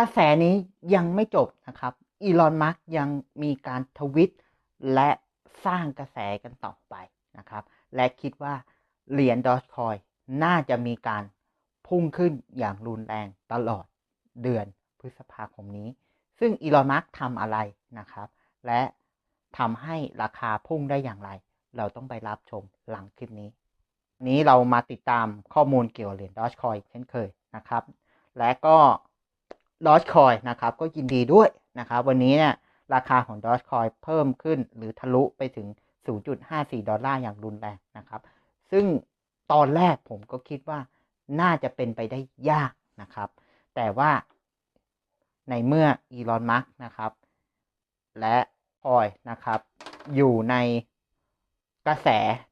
กระแสนี้ยังไม่จบนะครับ อีลอน มัสยังมีการทวิต และสร้างกระแสกันต่อไปนะครับ และคิดว่าเหรียญดอ g คอยน่าจะมีการพุ่งขึ้นอย่างรุนแรงตลอดเดือนพฤษภาคมนี้ ซึ่งอีลอน มัสทำอะไรนะครับ และทำให้ราคาพุ่งได้อย่างไร เราต้องไปรับชมหลังคลิปนี้ นี้เรามาติดตามข้อมูลเกี่ยวกับเหรียญดอ g คอยเช่นเคยนะครับ และก็ ดอ g คอยนะครับก็ยินดีด้วยนะครับวันนี้เนี่ยราคาของดอ g คอยเพิ่มขึ้น หรือทะลุไปถึง 0.54 ดอลลาร์อย่างรุนแรงนะครับ ซึ่งตอนแรกผมก็คิดว่าน่าจะเป็นไปได้ยากนะครับ แต่ว่าในเมื่ออีลอนมัสนะครับ และคอยนะครับ อยู่ในกระแส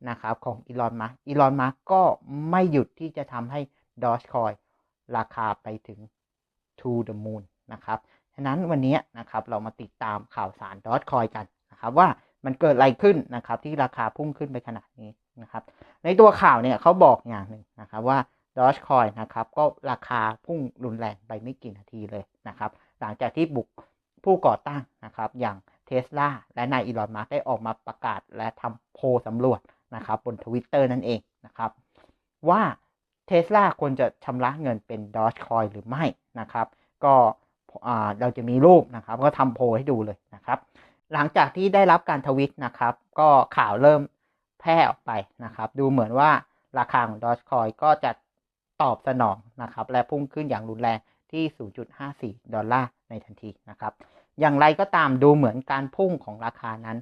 นะครับของอีลอนมัสอีลอนมัสก็ไม่หยุดที่จะทำให้ดอ g คอยราคาไปถึง to the moon นะครับฉะนั้นวันนี้นะครับเรามาติดตามข่าวสารดอ g คอยกันนะครับว่ามันเกิดอะไรขึ้นนะครับที่ราคาพุ่งขึ้นไปขนาดนี้นะครับ ในตัวข่าวเนี่ยเขาบอกอย่างหนึ่งนะครับว่าดอ g คอยนะครับก็ราคาพุ่งรุนแรงไปไม่กี่นาทีเลยนะครับ หลังจากที่บุกผู้ก่อตั้งนะครับ อย่างเทสลาและนายอีลอนมัสได้ออกมาประกาศและทำโพลสำรวจนะครับบนทวิตเตอร์นั่นเองนะครับ ว่าเทสลาควรจะชำระเงินเป็นดอ g คอยหรือไม่ นะครับ ก็เราจะมีรูปนะครับ ก็ทำโพลให้ดูเลยนะครับ หลังจากที่ได้รับการทวิตนะครับ ก็ข่าวเริ่มแพร่ออกไปนะครับ ดูเหมือนว่าราคาของดอ g คอยก็จะตอบสนองนะครับ และพุ่งขึ้นอย่างรุนแรงที่ 0.54 ดอลลาร์ในทันทีนะครับ อย่างไรก็ตามดูเหมือนการพุ่งของราคานั้น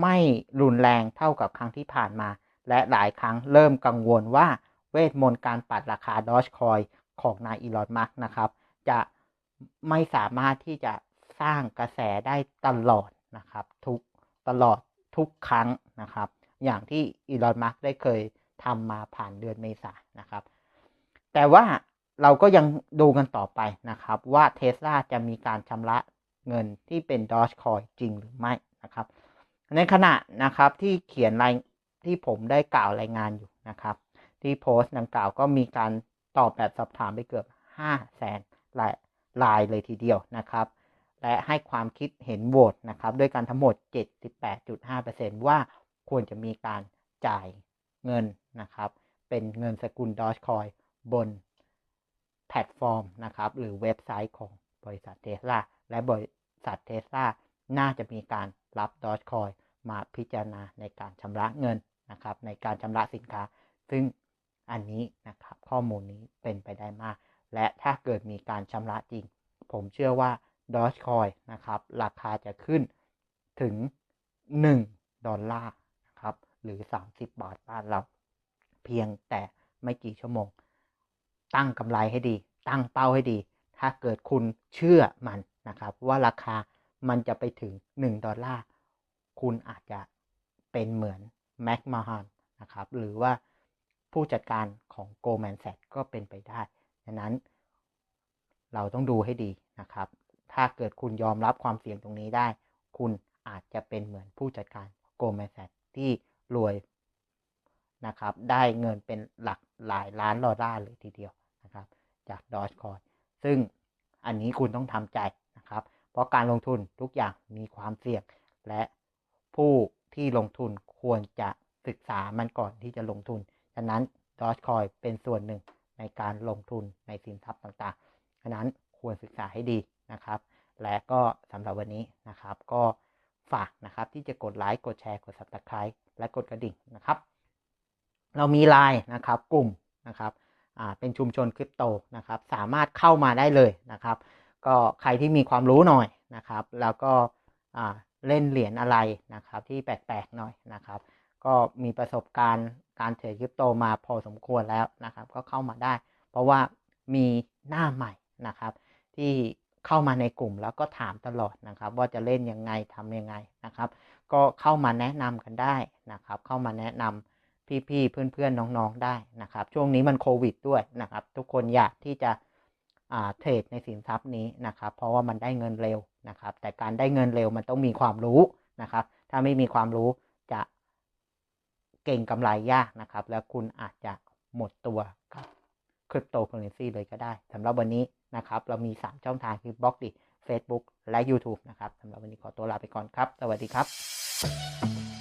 ไม่รุนแรงเท่ากับครั้งที่ผ่านมา และหลายครั้งเริ่มกังวลว่าเวทมนต์การปัดราคาดอ g คอยของนายอีลอนมัสนะครับ จะไม่สามารถที่จะสร้างกระแสได้ตลอดนะครับ ทุกตลอดทุกครั้งนะครับ อย่างที่อีลอนมัสได้เคยทำมาผ่านเดือนเมษานะครับ แต่ว่าเราก็ยังดูกันต่อไปนะครับ ว่าเท s l a จะมีการชำระเงินที่เป็นดอ g คอยจริงหรือไม่นะครับ ในขณะนะครับที่เขียนรายที่ผมได้กล่าวรายงานอยู่นะครับ ที่โพสต์ดังกล่าวก็มีการตอบแบบสอบถามไปเกือบ5แสน ลายลายเลยทีเดียวนะครับ และให้ความคิดเห็นโหวตนะครับ ด้วยกันทั้งหมด 78.5%ว่าควรจะมีการจ่ายเงินนะครับ เป็นเงินสกุลดอ g คอยบนแพลตฟอร์มนะครับ หรือเว็บไซต์ของบริษัทเทสลาและบริษัทเทสลาน่าจะมีการรับดอ g คอยมาพิจารณาในการชำระเงินนะครับ ในการชำระสินค้า ซึ่งอันนี้นะครับข้อมูลนี้เป็นไปได้มาก และถ้าเกิดมีการชำระจริง ผมเชื่อว่าดอ g คอยนะครับ ราคาจะขึ้นถึง 1 ดอลลาร์นะครับ หรือ 30 บาทบ้านเรา เพียงแต่ไม่กี่ชั่วโมง ตั้งกำไรให้ดี ตั้งเป้าให้ดี ถ้าเกิดคุณเชื่อมันนะครับ ว่าราคามันจะไปถึง 1 ดอลลาร์ คุณอาจจะเป็นเหมือนแม็กมาฮานนะครับ หรือว่าผู้จัดการของโกลแมนแซกก็เป็นไปได้ ดังนั้น เราต้องดูให้ดีนะครับ ถ้าเกิดคุณยอมรับความเสี่ยงตรงนี้ได้ คุณอาจจะเป็นเหมือนผู้จัดการโกลแมนแซที่รวยนะครับ ได้เงินเป็นหลักหลายล้านดอลลาร์เลยทีเดียวนะครับ จากดอ g คอยซึ่งอันนี้คุณต้องทำใจนะครับ เพราะการลงทุนทุกอย่างมีความเสี่ยง และผู้ที่ลงทุนควรจะศึกษามันก่อนที่จะลงทุน ฉะนั้นดอ g คอยเป็นส่วนหนึ่ง ในการลงทุนในสินทรัพย์ต่างๆฉะนั้นควรศึกษาให้ดีนะครับ และก็สำหรับวันนี้นะครับ ก็ฝากนะครับที่จะกดไลค์กดแชร์กด subscribe และกดกระดิ่งนะครับ เรามีไลน์นะครับกลุ่มนะครับเป็นชุมชนคริปโตนะครับ สามารถเข้ามาได้เลยนะครับ ก็ใครที่มีความรู้หน่อยนะครับ แล้วก็เล่นเหรียญอะไรนะครับที่แปลกๆหน่อยนะครับ ก็มีประสบการณ์ การเทรดคริปโตมาพอสมควรแล้วนะครับ ก็เข้ามาได้ เพราะว่ามีหน้าใหม่นะครับ ที่เข้ามาในกลุ่มแล้วก็ถามตลอดนะครับ ว่าจะเล่นยังไงทำยังไงนะครับ ก็เข้ามาแนะนำกันได้นะครับ เข้ามาแนะนำพี่ๆเพื่อนๆน้องๆได้นะครับ ช่วงนี้มันโควิดด้วยนะครับ ทุกคนอยากที่จะเทรดในสินทรัพย์นี้นะครับ เพราะว่ามันได้เงินเร็วนะครับ แต่การได้เงินเร็วมันต้องมีความรู้นะครับ ถ้าไม่มีความรู้จะ เก่งกำไรยากนะครับ แล้วคุณอาจจะหมดตัวกับคริปโตเคอเรนซีเลยก็ได้สำหรับวันนี้นะครับ เรามี 3 ช่องทางคือบล็อกดิ Facebook และ YouTube นะครับสำหรับวันนี้ขอตัวลาไปก่อนครับ สวัสดีครับ